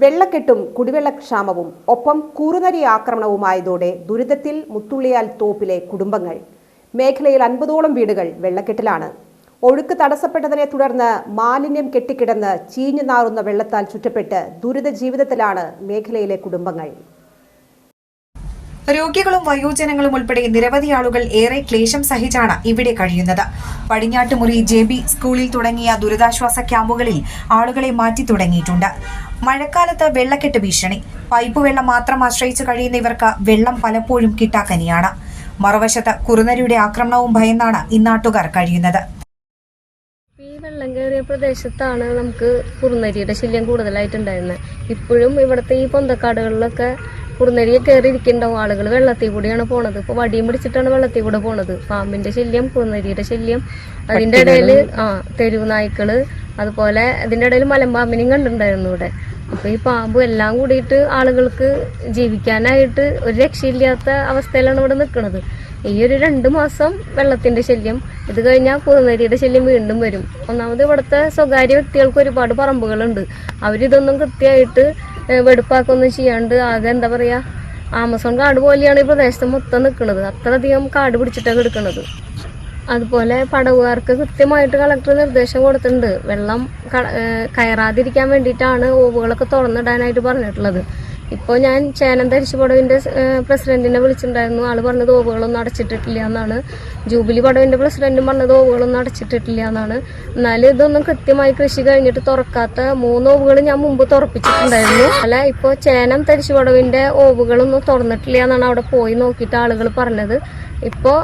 വെള്ളക്കെട്ടും കുടിവെള്ളക്ഷാമവും ഒപ്പം കൂറുനരി ആക്രമണവുമായതോടെ ദുരിതത്തിൽ മുത്തുള്ളിയാൽ തോപ്പിലെ കുടുംബങ്ങൾ. മേഖലയിൽ അൻപതോളം വീടുകൾ വെള്ളക്കെട്ടിലാണ്. ഒഴുക്ക് തടസ്സപ്പെട്ടതിനെ തുടർന്ന് മാലിന്യം കെട്ടിക്കിടന്ന് ചീഞ്ഞു നാറുന്ന വെള്ളത്താൽ ചുറ്റപ്പെട്ട് ദുരിത ജീവിതത്തിലാണ് മേഖലയിലെ കുടുംബങ്ങൾ. രോഗികളും വയോജനങ്ങളും ഉൾപ്പെടെ നിരവധി ആളുകൾ ഏറെ ക്ലേശം സഹിച്ചാണ് ഇവിടെ കഴിയുന്നത്. പടിഞ്ഞാട്ടുമുറി ജെ ബി സ്കൂളിൽ തുടങ്ങിയ ദുരിതാശ്വാസ ക്യാമ്പുകളിൽ ആളുകളെ മാറ്റി തുടങ്ങിയിട്ടുണ്ട്. മഴക്കാലത്ത് വെള്ളക്കെട്ട് ഭീഷണി. പൈപ്പ് വെള്ളം മാത്രം ആശ്രയിച്ച് കഴിയുന്ന ഇവർക്ക് വെള്ളം പലപ്പോഴും കിട്ടാക്കനിയാണ്. മറുവശത്ത് കുറുനരിയുടെ ആക്രമണവും ഭയന്നാണ് ഇന്നാട്ടുകാർ കഴിയുന്നത്. ഈ വെള്ളം കയറിയ പ്രദേശത്താണ് നമുക്ക് കുറുനരിയുടെ ശല്യം കൂടുതലായിട്ടുണ്ടായിരുന്നത്. ഇപ്പോഴും ഇവിടുത്തെ ഈ പൊന്തക്കാടുകളിലൊക്കെ കുറുനരിയെ കയറി ഇരിക്കുന്നുണ്ടാവും ആളുകൾ വെള്ളത്തിൽ കൂടിയാണ് പോണത്. ഇപ്പൊ വടിയും പിടിച്ചിട്ടാണ് വെള്ളത്തിൽ കൂടെ പോണത്. പാമ്പിന്റെ ശല്യം കുറുനരിയുടെ ശല്യം അതിന്റെ ഇടയിൽ ആ തെരുവ് നായ്ക്കൾ അതുപോലെ അതിന്റെ ഇടയിൽ മലമ്പാമ്പിനെയും കണ്ടിട്ടുണ്ടായിരുന്നു ഇവിടെ. അപ്പൊ ഈ പാമ്പ് എല്ലാം കൂടിയിട്ട് ആളുകൾക്ക് ജീവിക്കാനായിട്ട് ഒരു രക്ഷയില്ലാത്ത അവസ്ഥയിലാണ് ഇവിടെ നിൽക്കുന്നത് ഈ ഒരു രണ്ട് മാസം വെള്ളത്തിന്റെ ശല്യം. ഇത് കഴിഞ്ഞാൽ കുറുനരിയുടെ ശല്യം വീണ്ടും വരും. ഒന്നാമത് ഇവിടുത്തെ സ്വകാര്യ വ്യക്തികൾക്ക് ഒരുപാട് പറമ്പുകളുണ്ട്. അവരിതൊന്നും കൃത്യമായിട്ട് വെടുപ്പാക്കൊന്നും ചെയ്യാണ്ട് ആകെ എന്താ പറയാ ആമസോൺ കാട് പോലെയാണ് ഈ പ്രദേശത്ത് മൊത്തം നിൽക്കുന്നത് അത്രയധികം കാട് പിടിച്ചിട്ടൊക്കെ എടുക്കുന്നത് അതുപോലെ പടവുകാർക്ക് കൃത്യമായിട്ട് കളക്ടർ നിർദ്ദേശം കൊടുത്തിട്ടുണ്ട്. വെള്ളം കയറാതിരിക്കാൻ വേണ്ടിയിട്ടാണ് ഓവുകളൊക്കെ തുറന്നിടാനായിട്ട് പറഞ്ഞിട്ടുള്ളത്. ഇപ്പോൾ ഞാൻ ചേനം ധരിച്ചു പടവിന്റെ പ്രസിഡന്റിനെ വിളിച്ചിട്ടുണ്ടായിരുന്നു. ആൾ പറഞ്ഞത് ഓവുകളൊന്നും അടച്ചിട്ടിട്ടില്ല എന്നാണ്. ജൂബിലി പടവിന്റെ പ്രസിഡന്റും പറഞ്ഞത് ഓവുകളൊന്നും അടച്ചിട്ടിട്ടില്ല എന്നാണ്. എന്നാലും ഇതൊന്നും കൃത്യമായി കൃഷി കഴിഞ്ഞിട്ട് തുറക്കാത്ത മൂന്ന് ഓവുകൾ ഞാൻ മുമ്പ് തുറപ്പിച്ചിട്ടുണ്ടായിരുന്നു. അല്ല ഇപ്പോൾ ചേനം തരിശു പടവിന്റെ ഓവുകളൊന്നും തുറന്നിട്ടില്ല എന്നാണ് അവിടെ പോയി നോക്കിയിട്ട് ആളുകൾ പറഞ്ഞത്. ഇപ്പോൾ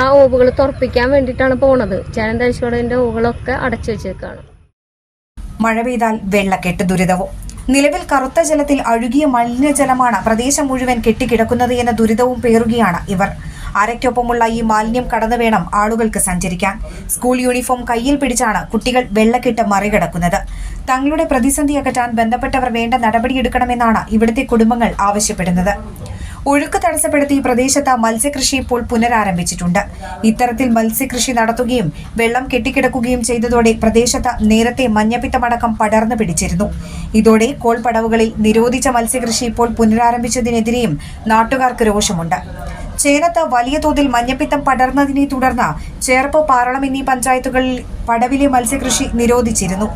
ആ ഓവുകൾ തുറപ്പിക്കാൻ വേണ്ടിയിട്ടാണ് പോണത്. ചേനം തരിശു പടവിന്റെ ഓവുകളൊക്കെ അടച്ചു വെച്ചേക്കാണ്. മഴ പെയ്താൽ വെള്ളക്കെട്ട് ദുരിതവും. നിലവിൽ കറുത്ത ജലത്തിൽ അഴുകിയ മലിനജലമാണ് പ്രദേശം മുഴുവൻ കെട്ടിക്കിടക്കുന്നത് എന്ന ദുരിതവും പേറുകയാണ് ഇവർ. അരയ്ക്കൊപ്പമുള്ള ഈ മാലിന്യം കടന്നു വേണം ആളുകൾക്ക് സഞ്ചരിക്കാൻ. സ്കൂൾ യൂണിഫോം കയ്യിൽ പിടിച്ചാണ് കുട്ടികൾ വെള്ളക്കെട്ട് മറികടക്കുന്നത്. തങ്ങളുടെ പ്രതിസന്ധി അകറ്റാൻ ബന്ധപ്പെട്ടവർ വേണ്ട നടപടിയെടുക്കണമെന്നാണ് ഇവിടുത്തെ കുടുംബങ്ങൾ ആവശ്യപ്പെടുന്നത്. ഒഴുക്ക് തടസ്സപ്പെടുത്തി പ്രദേശത്ത് മത്സ്യകൃഷി ഇപ്പോൾ പുനരാരംഭിച്ചിട്ടുണ്ട്. ഇത്തരത്തിൽ മത്സ്യകൃഷി നടത്തുകയും വെള്ളം കെട്ടിക്കിടക്കുകയും ചെയ്തതോടെ പ്രദേശത്ത് നേരത്തെ മഞ്ഞപ്പിത്തമടക്കം പടർന്നു പിടിച്ചിരുന്നു. ഇതോടെ കോൾപടവുകളിൽ നിരോധിച്ച മത്സ്യകൃഷി ഇപ്പോൾ പുനരാരംഭിച്ചതിനെതിരെയും നാട്ടുകാർക്ക് രോഷമുണ്ട്. ചേനത്ത് വലിയ തോതിൽ മഞ്ഞപ്പിത്തം പടർന്നതിനെ തുടർന്ന് ചേർപ്പ് പാറളം എന്നീ പഞ്ചായത്തുകളിൽ പടവിലെ മത്സ്യകൃഷി നിരോധിച്ചിരുന്നു.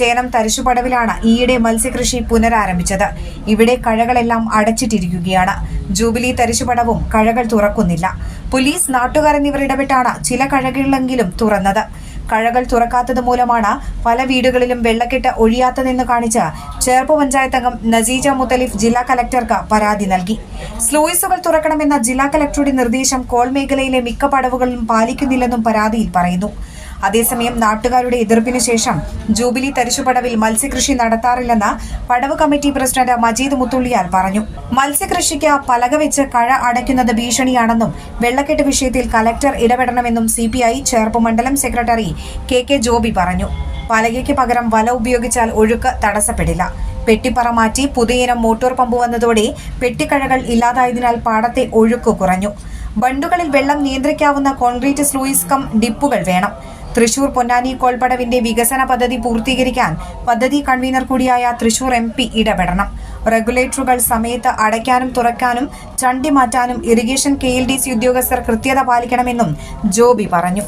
ചേനം തരിശുപടവിലാണ് ഈയിടെ മത്സ്യകൃഷി പുനരാരംഭിച്ചത്. ഇവിടെ കഴകളെല്ലാം അടച്ചിട്ടിരിക്കുകയാണ്. ജൂബിലി തരിശുപടവും കഴകൾ തുറക്കുന്നില്ല. പോലീസ് നാട്ടുകാർ എന്നിവർ ഇടപെട്ടാണ് ചില കഴകളിലെങ്കിലും തുറന്നത്. കഴകൾ തുറക്കാത്തത് മൂലമാണ് പല വീടുകളിലും വെള്ളക്കെട്ട് ഒഴിയാത്തതെന്ന് കാണിച്ച് ചേർപ്പ് പഞ്ചായത്ത് അംഗം നസീജ മുത്തലിഫ് ജില്ലാ കലക്ടർക്ക് പരാതി നൽകി. സ്ലൂയിസുകൾ തുറക്കണമെന്ന ജില്ലാ കലക്ടറുടെ നിർദ്ദേശം കോൾ മേഖലയിലെ മിക്ക പടവുകളിലും പാലിക്കുന്നില്ലെന്നും പരാതിയിൽ പറയുന്നു. അതേസമയം നാട്ടുകാരുടെ എതിർപ്പിനു ശേഷം ജൂബിലി തരിശുപടവിൽ മത്സ്യകൃഷി നടത്താറില്ലെന്ന് പടവ് കമ്മിറ്റി പ്രസിഡന്റ് മജീദ് മുത്തുള്ളിയാൽ പറഞ്ഞു. മത്സ്യകൃഷിക്ക് പലക വെച്ച് കഴ അടയ്ക്കുന്നത് ഭീഷണിയാണെന്നും വെള്ളക്കെട്ട് വിഷയത്തിൽ കലക്ടർ ഇടപെടണമെന്നും സി ചേർപ്പ് മണ്ഡലം സെക്രട്ടറി കെ കെ ജോബി പറഞ്ഞു. പലകയ്ക്ക് പകരം വല ഉപയോഗിച്ചാൽ ഒഴുക്ക് തടസ്സപ്പെടില്ല. പെട്ടിപ്പറ മാറ്റി പുതിയനം മോട്ടോർ പമ്പ് വന്നതോടെ പെട്ടിക്കഴകൾ ഇല്ലാതായതിനാൽ പാടത്തെ ഒഴുക്ക് കുറഞ്ഞു. ബണ്ടുകളിൽ വെള്ളം നിയന്ത്രിക്കാവുന്ന കോൺക്രീറ്റ് സ്ലൂയിസ് കം ഡിപ്പുകൾ വേണം. തൃശൂർ പൊന്നാനി കോൾപടവിന്റെ വികസന പദ്ധതി പൂർത്തീകരിക്കാൻ പദ്ധതി കൺവീനർ കൂടിയായ തൃശൂർ എം പി ഇടപെടണം. റെഗുലേറ്ററുകൾ സമയത്ത് അടയ്ക്കാനും തുറക്കാനും ചണ്ടി മാറ്റാനും ഇറിഗേഷൻ കെ ഉദ്യോഗസ്ഥർ കൃത്യത പാലിക്കണമെന്നും ജോബി പറഞ്ഞു.